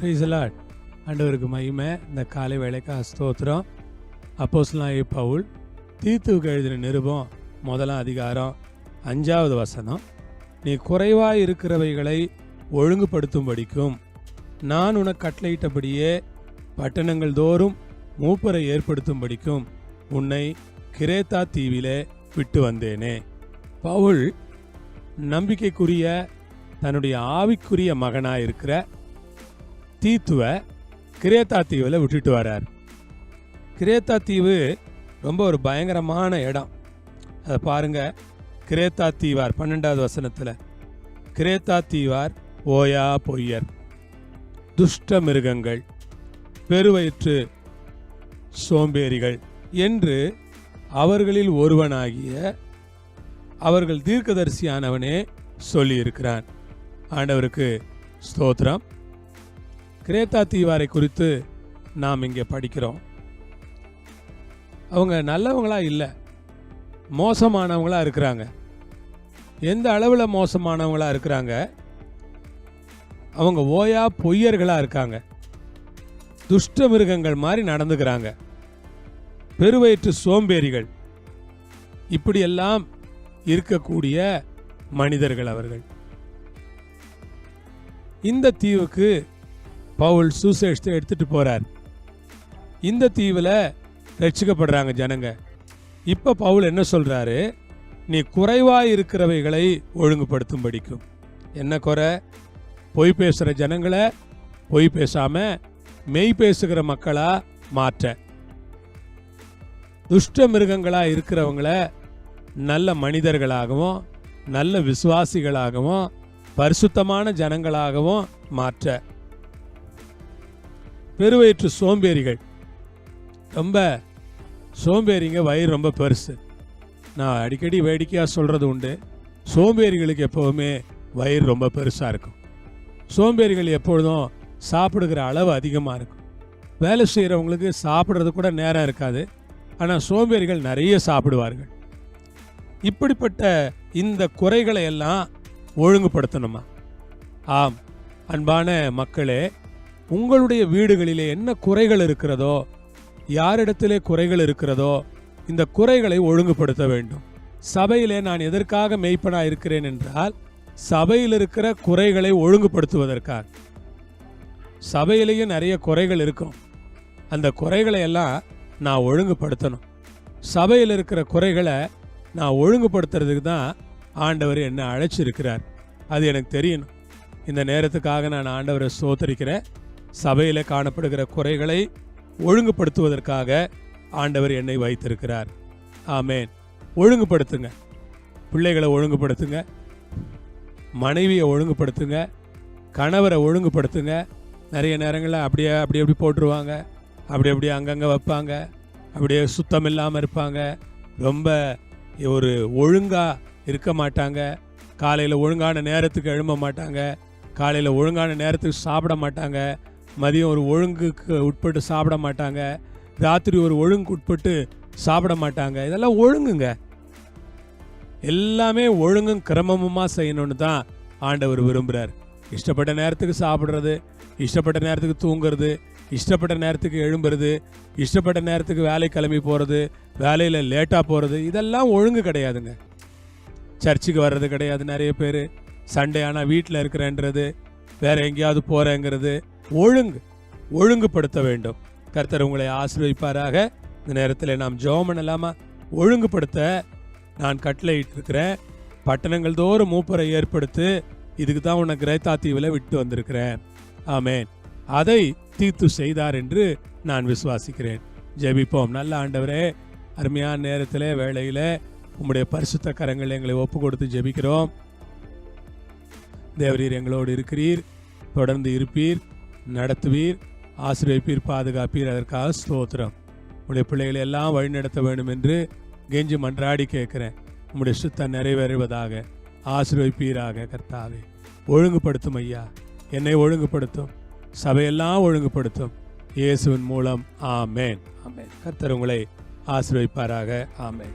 பிரைசலாட் ஆண்டவருக்கு மகிமை. இந்த காலை வேலைக்காக ஸ்தோத்திரம். அப்போஸ்லாயி பவுல் தீத்துவுக்கு எழுதின நிருபம் முதலாம் அதிகாரம் அஞ்சாவது வசனம். நீ குறைவாய் இருக்கிறவைகளை ஒழுங்குபடுத்தும்படிக்கும் நான் உனக்கு கட்டளையிட்டபடியே பட்டணங்கள் தோறும் மூப்பரை ஏற்படுத்தும்படிக்கும் உன்னை கிரேத்தா தீவிலே விட்டு வந்தேனே. பவுல் நம்பிக்கைக்குரிய தன்னுடைய ஆவிக்குரிய மகனாக இருக்கிற தீத்துவை கிரேத்தா தீவில் விட்டுட்டு வரார். கிரேத்தா தீவு ரொம்ப ஒரு பயங்கரமான இடம். அதை பாருங்க. கிரேத்தா தீவார் பன்னெண்டாவது வசனத்தில். கிரேத்தா தீவார் ஓயா பொய்யர். துஷ்ட மிருகங்கள் பெருவயிற்று சோம்பேறிகள் என்று அவர்களில் ஒருவனாகிய அவர்கள் தீர்க்கதரிசியானவனே சொல்லியிருக்கிறான். ஆண்டவருக்கு ஸ்தோத்திரம். கிரேத்தா தீவாரை குறித்து நாம் இங்கே படிக்கிறோம். அவங்க நல்லவங்களா இல்லை மோசமானவங்களா இருக்கிறாங்க. எந்த அளவில் மோசமானவங்களா இருக்கிறாங்க? அவங்க ஓயா பொய்யர்களாக இருக்காங்க. துஷ்ட மிருகங்கள் மாதிரி நடந்துக்கிறாங்க. பெருவயிற்று சோம்பேறிகள். இப்படியெல்லாம் இருக்கக்கூடிய மனிதர்கள் அவர்கள். இந்த தீவுக்கு பவுல் சூசேஷத்தை எடுத்துகிட்டு போகிறார் இந்த தீவில் ரட்சிக்கப்படுறாங்க ஜனங்க. இப்போ பவுல் என்ன சொல்கிறாரு நீ குறைவாக இருக்கிறவைகளை ஒழுங்குபடுத்தும் படிக்கும் என்ன குறை? பொய் பேசுகிற ஜனங்களை பொய் பேசாமல் மெய் பேசுகிற மக்களாக மாற்ற. துஷ்ட மிருகங்களாக இருக்கிறவங்கள நல்ல மனிதர்களாகவும் நல்ல விசுவாசிகளாகவும் பரிசுத்தமான ஜனங்களாகவும் மாற்ற. பெருவயிற்று சோம்பேறிகள். ரொம்ப சோம்பேறிங்க வயிறு ரொம்ப பெருசு. நான் அடிக்கடி வேடிக்கையாக சொல்கிறது உண்டு. சோம்பேறிகளுக்கு எப்போவுமே வயிறு ரொம்ப பெருசாக இருக்கும். சோம்பேறிகள் எப்பொழுதும் சாப்பிடுகிற அளவு அதிகமாக இருக்கும். வேலை செய்கிறவங்களுக்கு சாப்பிட்றது கூட நேரம் இருக்காது. ஆனால் சோம்பேறிகள் நிறைய சாப்பிடுவார்கள். இப்படிப்பட்ட இந்த குறைகளை எல்லாம் ஒழுங்குபடுத்தணுமா? ஆம் அன்பான மக்களே உங்களுடைய வீடுகளிலே என்ன குறைகள் இருக்கிறதோ யாரிடத்திலே குறைகள் இருக்கிறதோ இந்த குறைகளை ஒழுங்குபடுத்த வேண்டும். சபையிலே நான் எதற்காக மெய்ப்பனா இருக்கிறேன் என்றால் சபையில் இருக்கிற குறைகளை ஒழுங்குபடுத்துவதற்காக. சபையிலேயும் நிறைய குறைகள் இருக்கும். அந்த குறைகளை எல்லாம் நான் ஒழுங்குபடுத்தணும். சபையில் இருக்கிற குறைகளை நான் ஒழுங்குபடுத்துறதுக்கு தான் ஆண்டவர் என்னை அழைச்சிருக்கிறார். அது எனக்கு தெரியணும். இந்த நேரத்துக்காக நான் ஆண்டவரை சோத்தரிக்கிறேன் சபையில் காணப்படுகிற குறைகளை ஒழுங்குபடுத்துவதற்காக ஆண்டவர் என்னை வைத்திருக்கிறார். ஆமேன். ஒழுங்குபடுத்துங்க. பிள்ளைகளை ஒழுங்குபடுத்துங்க. மனைவியை ஒழுங்குபடுத்துங்க. கணவரை ஒழுங்குபடுத்துங்க. நிறைய நேரங்களில் அப்படியே அப்படி அப்படி போட்டுருவாங்க. அப்படி அப்படியே அங்கங்கே வைப்பாங்க. அப்படியே சுத்தம் இல்லாமல் இருப்பாங்க. ரொம்ப ஒரு ஒழுங்காக இருக்க மாட்டாங்க. காலையில் ஒழுங்கான நேரத்துக்கு எழும்ப மாட்டாங்க. காலையில் ஒழுங்கான நேரத்துக்கு சாப்பிட மாட்டாங்க. மதியம் ஒரு ஒழுங்குக்கு உட்பட்டு சாப்பிட மாட்டாங்க. ராத்திரி ஒரு ஒழுங்குக்கு உட்பட்டு சாப்பிட மாட்டாங்க. இதெல்லாம் ஒழுங்குங்க. எல்லாமே ஒழுங்கும் கிரமமுமாக செய்யணும்னு தான் ஆண்டவர் விரும்புகிறார் இஷ்டப்பட்ட நேரத்துக்கு சாப்பிட்றது இஷ்டப்பட்ட நேரத்துக்கு தூங்குறது இஷ்டப்பட்ட நேரத்துக்கு எழும்புறது இஷ்டப்பட்ட நேரத்துக்கு வேலை கிளம்பி போகிறது வேலையில் லேட்டாக போகிறது இதெல்லாம் ஒழுங்கு கிடையாதுங்க. சர்ச்சுக்கு வர்றது கிடையாது நிறைய பேர். சண்டே ஆனால் வீட்டில் இருக்கிறேன்றது வேறு எங்கேயாவது போகிறேங்கிறது ஒழுங்கு ஒழுங்குபடுத்த வேண்டும். கர்த்தர் உங்களை ஆசீர்வதிப்பாராக. இந்த நேரத்தில் நாம் ஜோம் பண்ணலாமா? ஒழுங்குபடுத்த நான் கட்டளையிட்டு இருக்கிறேன் பட்டணங்கள் தோறும் மூப்பரை ஏற்படுத்து இதுக்கு தான் உன்னை கிரேத்தா தீவில் விட்டு வந்திருக்கிறேன். ஆமேன். அதை தீர்த்து செய்தார் என்று நான் விசுவாசிக்கிறேன். ஜெபிப்போம். நல்ல ஆண்டவரே அருமையான நேரத்தில் வேலையில் உம்முடைய பரிசுத்த கரங்கள் எங்களை ஒப்பு கொடுத்து ஜெபிக்கிறோம். தேவரீர் எங்களோடு இருக்கிறீர். தொடர்ந்து இருப்பீர். நடத்துவீர் ஆசிரியப்பீர் பாதுகாப்பீர். அதற்காக ஸ்தோத்திரம். உடைய பிள்ளைகளை எல்லாம் வழிநடத்த வேண்டும் என்று கெஞ்சி மன்றாடி கேட்குறேன். உம்முடைய சுத்தம் நிறைவேறுவதாக. ஆசிரியப்பீராக கர்த்தாவே. ஒழுங்குபடுத்தும் ஐயா. என்னை ஒழுங்குபடுத்தும். சபையெல்லாம் ஒழுங்குபடுத்தும். இயேசுவின் மூலம் ஆமேன். ஆமேன். கர்த்தர் உங்களை ஆசீர்வைப்பாராக ஆமேன்.